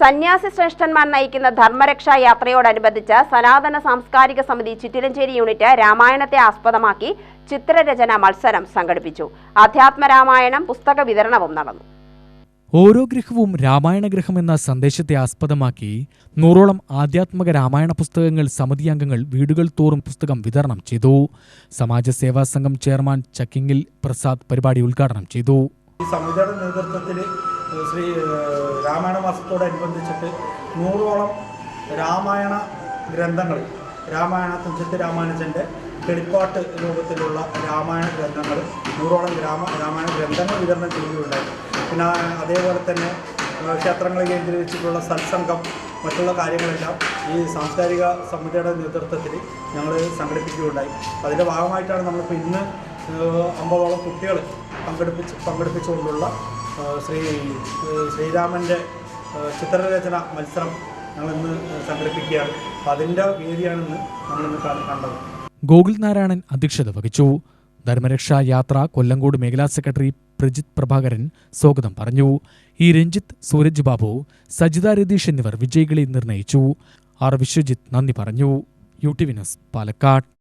സന്യാസി ശ്രേഷ്ഠന്മാർ നയിക്കുന്ന ധർമ്മരക്ഷാ യാത്രയോടനുബന്ധിച്ച് സനാതന സാംസ്കാരിക സമിതി ചിറ്റിലഞ്ചേരി യൂണിറ്റ് രാമായണത്തെ ആസ്പദമാക്കി ചിത്രരചന മത്സരം സംഘടിപ്പിച്ചു. അധ്യാത്മ രാമായണം പുസ്തക വിതരണവും നടന്നു. ഓരോ ഗ്രഹവും രാമായണ ഗ്രഹം എന്ന സന്ദേശത്തെ ആസ്പദമാക്കി നൂറോളം ആധ്യാത്മക രാമായണ പുസ്തകങ്ങൾ സമിതി അംഗങ്ങൾ വീടുകൾ തോറും പുസ്തകം വിതരണം ചെയ്തു. സമാജ സേവാ സംഘം ചെയർമാൻ ചക്കിങ്ങിൽ പ്രസാദ് പരിപാടി ഉദ്ഘാടനം ചെയ്തു. ഈ സമിതിയുടെ നേതൃത്വത്തിൽ ശ്രീ രാമായണ മാസത്തോടനുബന്ധിച്ചിട്ട് നൂറോളം രാമായണ ഗ്രന്ഥങ്ങൾ രാമായണ തുഞ്ചത്ത് രാമാനുജന്റെ കെളിപ്പാട്ട് രൂപത്തിലുള്ള രാമായണ ഗ്രന്ഥങ്ങൾ നൂറോളം രാമ രാമായണ ഗ്രന്ഥങ്ങൾ വിതരണം ചെയ്യുകയുണ്ടായി. പിന്നെ അതേപോലെ തന്നെ ക്ഷേത്രങ്ങളെ കേന്ദ്രീകരിച്ചിട്ടുള്ള സത്സംഗം മറ്റുള്ള കാര്യങ്ങളെല്ലാം ഈ സാംസ്കാരിക സമിതിയുടെ നേതൃത്വത്തിൽ ഞങ്ങൾ സംഘടിപ്പിക്കുകയുണ്ടായി. അതിന്റെ ഭാഗമായിട്ടാണ് നമ്മളിപ്പോൾ ഇന്ന് അമ്പതോളം കുട്ടികൾ പങ്കെടുപ്പിച്ച് പങ്കെടുപ്പിച്ചുകൊണ്ടുള്ള ശ്രീ ശ്രീരാമന്റെ ചിത്രരചന മത്സരം ഞങ്ങളിന്ന് സംഘടിപ്പിക്കുകയാണ്. അപ്പോൾ അതിന്റെ വേദിയാണെന്ന് നമ്മളിന്ന് കണ്ടത്. ഗോകുൽ നാരായണൻ അധ്യക്ഷത വഹിച്ചു. ധർമ്മരക്ഷാ യാത്ര കൊല്ലങ്കോട് മേഖലാ സെക്രട്ടറി പ്രജിത് പ്രഭാകരൻ സ്വാഗതം പറഞ്ഞു. ഇ രഞ്ജിത്ത് സൂരജ് ബാബു സജിത രതീഷ് എന്നിവർ വിജയികളെ നിർണയിച്ചു. ആർ വിശ്വജിത്ത് നന്ദി പറഞ്ഞു. U T Vinas Palakkad.